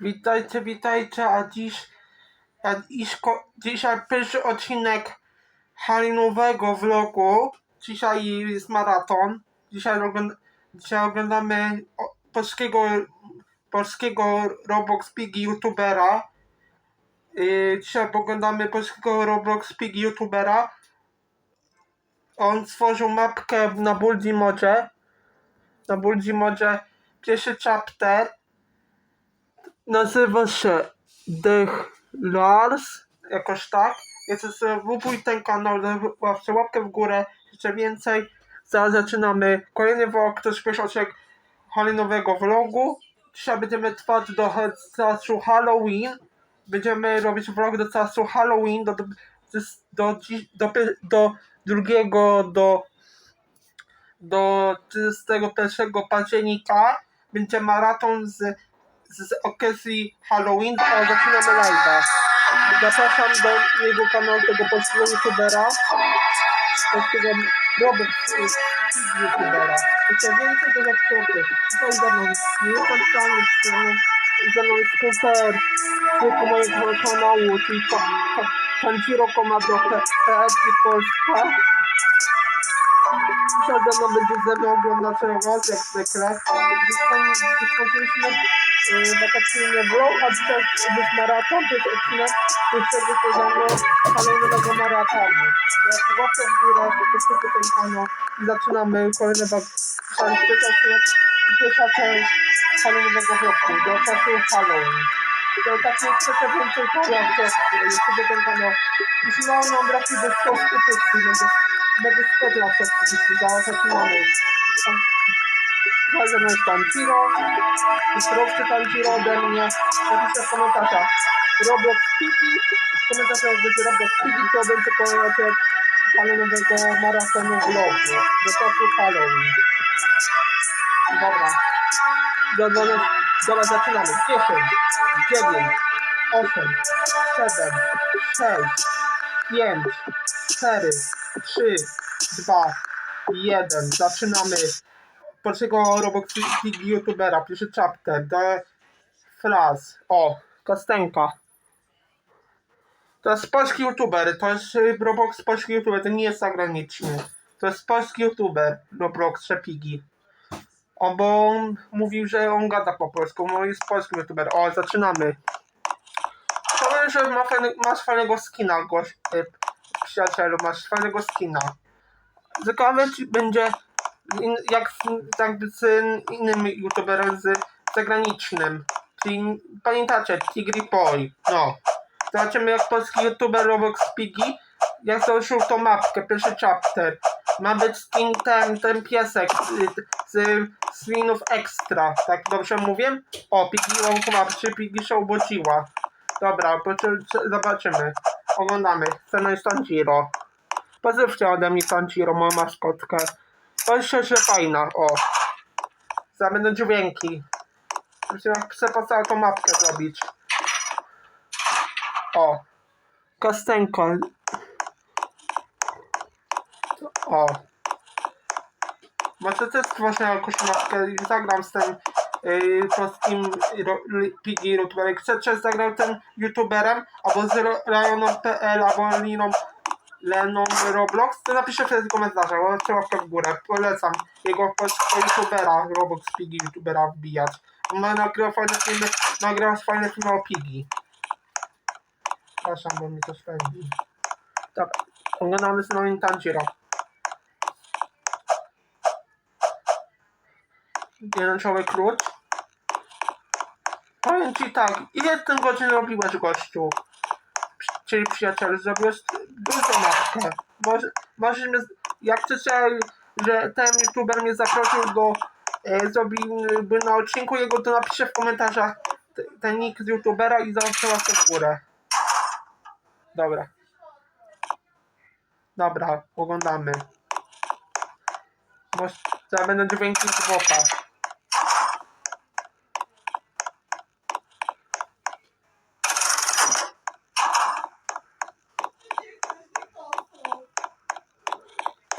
Witajcie, witajcie, a dziś, a dziś dzisiaj pierwszy odcinek halinowego vlogu. Dzisiaj jest maraton. Dzisiaj, ogląd- dzisiaj oglądamy polskiego, polskiego Roblox Piggy youtubera. Yy, dzisiaj oglądamy polskiego Roblox Piggy youtubera. On stworzył mapkę na Bulldie Modzie. Na Bulldie Modzie pierwszy chapter nazywa się The Lars, jakoś tak. Jest subskrybuj ten kanał, łapcie łapkę w górę, jeszcze więcej. Zaraz zaczynamy kolejny vlog, to jest pierwszy odcinek halinowego vlogu. Dzisiaj będziemy trwać do czasu Halloween. Będziemy robić vlog do czasu Halloween, do, do, do, do, do drugiego, do do 31 października będzie maraton z, z okazji Halloween. O, zaczynamy live'a. Zapraszam do jego kanału, tego polskiego youtubera, polskiego Robert y, youtubera. Jeszcze więcej to zaczynamy. Tutaj ze mną nie jest ze mną, jest komputer tylko mojego kanału, czyli Ka- Ka- Kanjiro Komado PL i Polska. Dzisiaj ze mną będzie ze mną oglądać roz, jak zwykle. Wyskoczyliśmy yy, wakacyjny vlog, a dzisiaj jest maraton, to jest odcinek pierwszego sezonu kolejnego maratonu. Łapkę w górę, to ten kanał i zaczynamy kolejny i pierwsza część kolejnego vlogu, do czasu Halloween. To tak nie chcecie więcej kanał. Jeśli nam brakuje do 100 subskrypcji, będzie Będę się, że zaraz zaczynamy. Słuchaj, ze mną jest Tanjiro. I proszę Tanjiro ode mnie. Napiszcie w komentarzach Roblox Piggy. W komentarzach będzie Roblox Piggy, to będzie kolejny Halloweenowego maratonu vlogu. Do czasu Halloween. Dobra. Dobra, dobra, zaczynamy. 10, 9, 8, 7, 6, 5, 4, 3, 2, 1. Zaczynamy Roblox Pig youtubera. Pierwszy chapter. The Flas. O, Kostenka. To jest polski youtuber. To jest y, Roblox polski youtuber. To nie jest zagraniczny. To jest polski youtuber Roblox Pigi. O, bo on mówił, że on gada po polsku. No jest polski youtuber. O, zaczynamy. Powiem, że ma fajny, masz fajnego skina, gość, y, przyjacielu, masz fajnego skina. Ciekawe, czy będzie jak tak z innym youtuberem z zagranicznym. Czyli pamiętacie, Tigry Boy. No. Zobaczymy jak polski youtuber Roblox Piggy jak założył tą mapkę, pierwszy chapter. Ma być skin ten, ten piesek z, z Swinów Extra. Tak dobrze mówię? O, Piggy łąku mapy, Piggy się ubodziła. Dobra, zobaczymy. Oglądamy. Scena jest Tanjiro. Pozdrówcie ode mnie Tanjiro, moją maskotkę. To jest jeszcze fajna, o. Za będą dźwięki. Chcę po całą tą mapkę zrobić. O. Kostenko. O. Może też stworzę jakąś mapkę zagram z tym yy, polskim Piggy youtuberem. Chcecie zagrać ten youtuberem, albo z Rioną.pl, albo Liną Leną Roblox, to napiszę w komentarzach, łapcie łapkę w górę. Polecam jego youtubera, Roblox Piggy youtubera wbijać. On ma nagrywa fajne filmy, nagrywa fajne filmy o Piggy. Przepraszam, bo mi to spędzi. Tak, oglądamy nami Tanjiro. Człowiek klucz. Powiem ci tak, ile ten godzin robiłeś gościu? Czyli przyjaciel, zrobiłeś dużą mapkę. Może, mnie, jak chcecie, że ten youtuber mnie zaprosił do, e, zrobiłby na odcinku jego, to napiszę w komentarzach ten nick z youtubera i zobaczę łapkę w górę. Dobra. Dobra, oglądamy. Może będą dźwięki z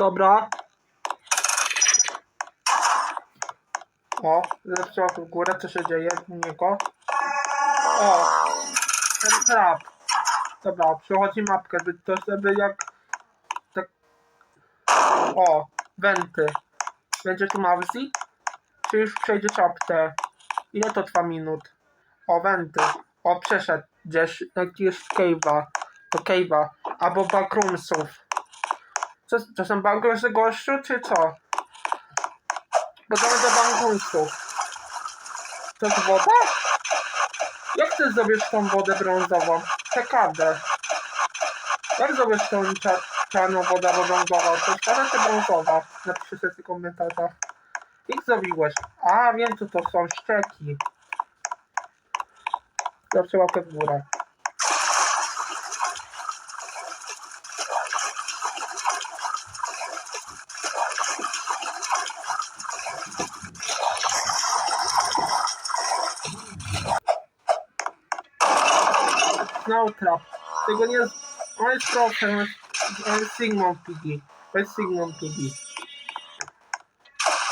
Dobra. O, lepsza w górę, co się dzieje u niego. O! Ten trap. Dobra, przechodzi mapkę, by to żeby jak... Tak... O! Wenty. Będzie tu Mawzi? Czy już przejdzie chapter? Ile to trwa minut? O, wenty. O, przeszedł gdzieś, jakiegoś cave'a. Do cave'a. Albo backroomsów. Co, to są backroomsy gościu, czy co? To będzie backroomsów. To jest woda? Jak ty zrobisz tą wodę brązową? Ciekawe. Jak zrobisz tą cza- czarną wodę brązową? To czarna czy brązowa? Napiszcie sobie w komentarzach. Jak zrobiłeś? A, wiem co to są ścieki. Zawsze łapkę w górę. Snowtrap. Tego nie... On jest proszę, on jest, Sigmund Piggy. To jest Sigmund Piggy.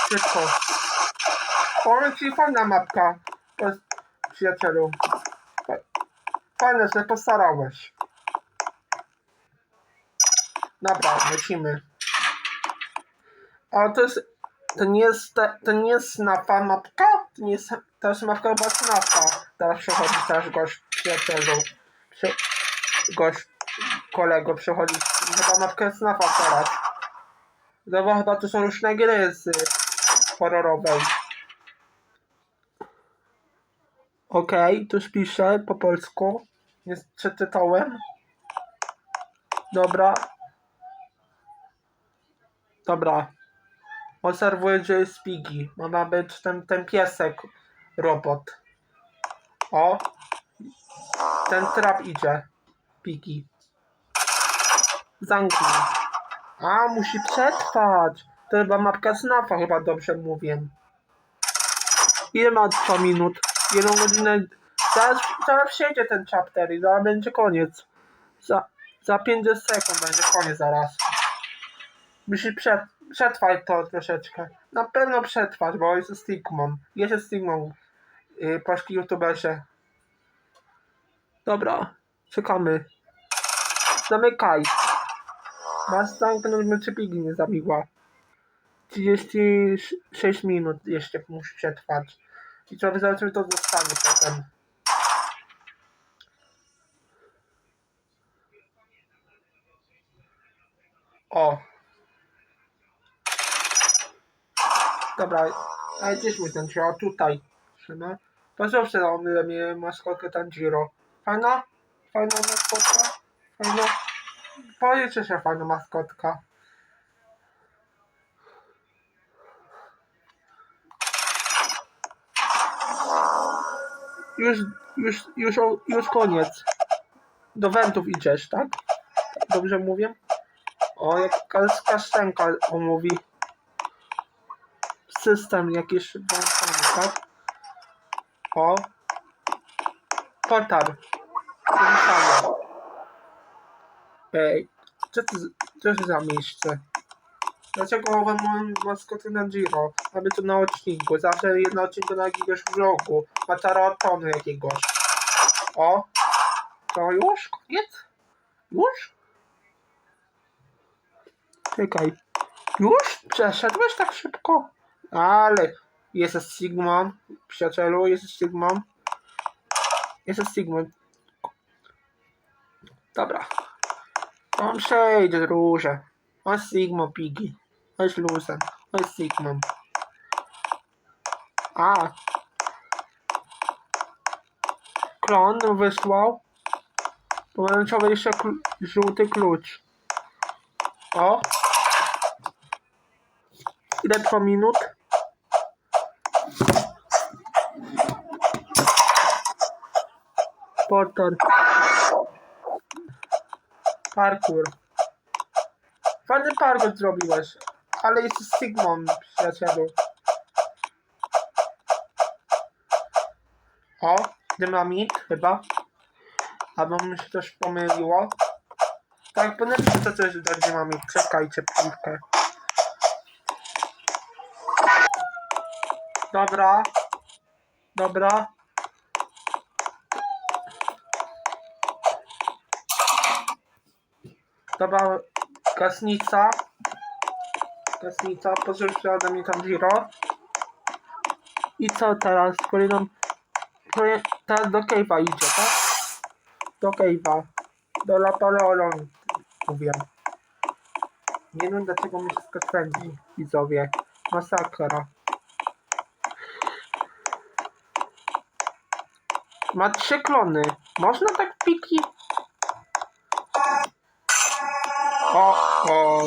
Szybko. Powiem ci fajna mapka. To jest, przyjacielu. Fa- Fajne, że postarałeś. Dobra, lecimy. A to jest... To nie jest, to nie jest snafa mapka? To nie jest, to jest mapka chyba. Teraz przechodzi też gość, przyjacielu. Przy, gość, kolego przechodzi chyba mapkę snafa teraz. Dobra, chyba są różne gry z horrorowej. Okej, tu już piszę po polsku. Nie przeczytałem. Dobra. Dobra. Obserwuję, gdzie jest Piggy. Ma być ten, ten piesek robot. O. Ten trap idzie. Piggy. Zamknij. A, musi przetrwać. To chyba mapka snafa, chyba dobrze mówię. Ile ma 2 minut? Jedną godzinę. Zaraz, zaraz przejdzie ten chapter i zaraz będzie koniec. Za, za 50 sekund będzie koniec zaraz. Musi przetrwać to troszeczkę. Na pewno przetrwać, bo jest stigmą. Jest stigmą. Yy, polski youtuberze. Dobra, czekamy. Zamykaj. Masz zamknąć, czy pigi nie zabiła. 36 minut jeszcze musi przetrwać. I co zobaczymy, to zostanie potem. O. Dobra, ale gdzieś mój ten o tutaj. Trzyma. Proszę o mnie maskotkę Tanjiro. Fajna? Fajna maskotka? Fajna? Powiedzcie się fajna maskotka. Już, już, już, już koniec. Do wentów idziesz, tak? Dobrze mówię? O, jak Kasztenka omówi. System jakiś włączony, tak? O. Portal. Włączamy. Ej, co to, co to za miejsce? Dlaczego mam maskotę na Giro? Mamy to na odcinku. Zawsze jedno odcinku na jakiegoś vlogu. Mataratonu jakiegoś. O! To już? Koniec? Już? Czekaj. Już? Przeszedłeś tak szybko? Ale jest Sigmund, przyjacielu, jest Sigmund. Jest Sigmund. Dobra. On przejdzie róże. On jest Sigma Piggy. On jest luzem. On jest Sigmund. A. Klon wysłał. Pomarańczowy jeszcze kl- żółty klucz. O. Ile trwa minut? Portal. Parkour. Fajny parkour zrobiłeś, ale jest Sigmon, przyjacielu. O, dynamit chyba. Albo mi się coś pomyliło. Tak, napiszę to coś do dynamit. Czekajcie chwilkę. Dobra. Dobra. Dobra, gasnica. Gasnica, pozdrówcie ode mnie Tanjiro. I co teraz? Kolejną... kolej- Teraz do Cave'a idzie, tak? Do Cave'a. Do La Paleolon, mówię. Nie wiem dlaczego mi wszystko spędzi, widzowie. Masakra. Ma trzy klony. Można tak piki? O.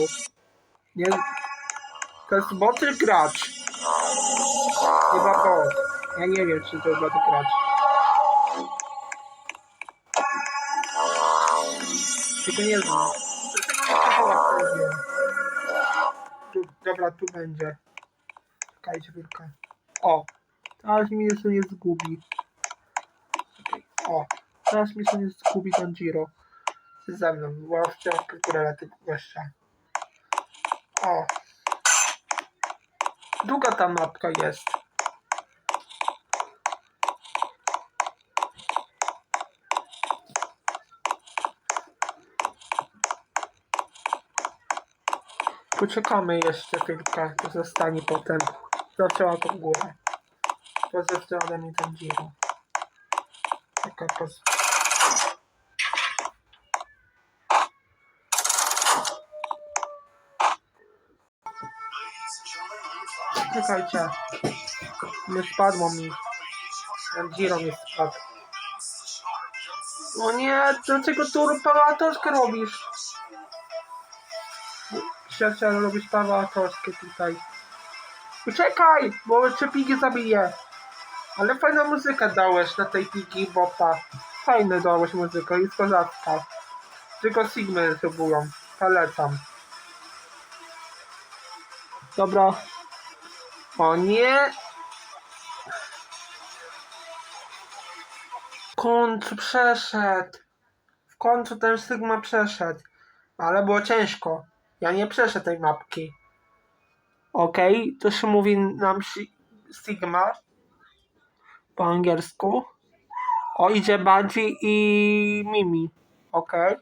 Nie. To jest bot czy gracz? Chyba bot. Ja nie wiem, czy to jest bot gracz. Tylko nie znam. Tu, dobra, tu będzie. Czekajcie chwilkę. O. Teraz mi się nie zgubi. O. Teraz mi się nie zgubi ten Giro. Ze mną. Była wciąż kulturę tego gościa. O. Długa ta mapka jest. Poczekamy jeszcze chwilkę, to zostanie potem. Zaczęła to w górę. Pozdrowcie ode mnie ten Giro. Taka poz... Czekajcie. Nie spadło mi. Giro mi spadł. O nie, dlaczego tu pałatoszkę robisz? Trzeba robić pałatoszkę tutaj. Uciekaj, bo cię pigi zabije. Ale fajna muzyka dałeś na tej pigi bopa. Fajne dałeś muzykę, jest kozacka. Tylko Sigmy próbują. Polecam. Dobra. O nie! W końcu przeszedł. W końcu ten Sigma przeszedł. Ale było ciężko. Ja nie przeszedł tej mapki. Okej, to się mówi nam si- Sigma po angielsku. O, idzie Budgie i Mimi. Okej.